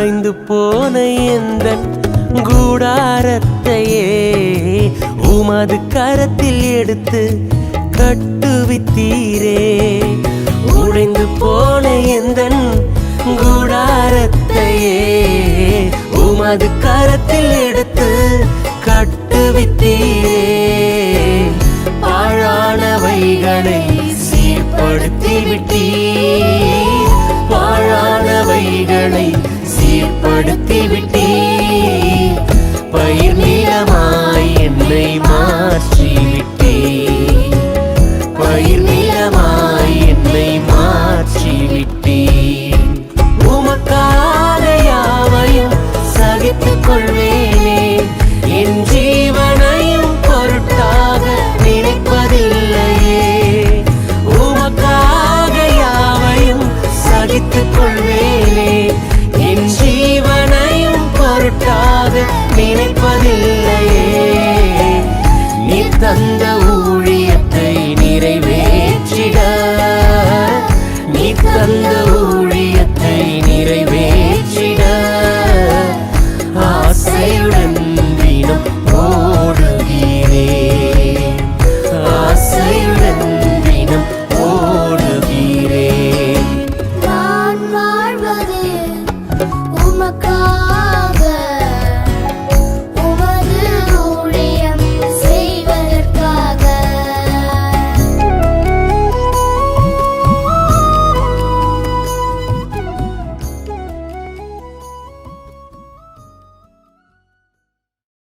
உடைந்து போன எந்த கூடாரத்தையே உமது கரத்தில் எடுத்து கட்டுவித்தீரே. உடைந்து போன எந்த கூடாரத்தையே உமது கரத்தில் எடுத்து me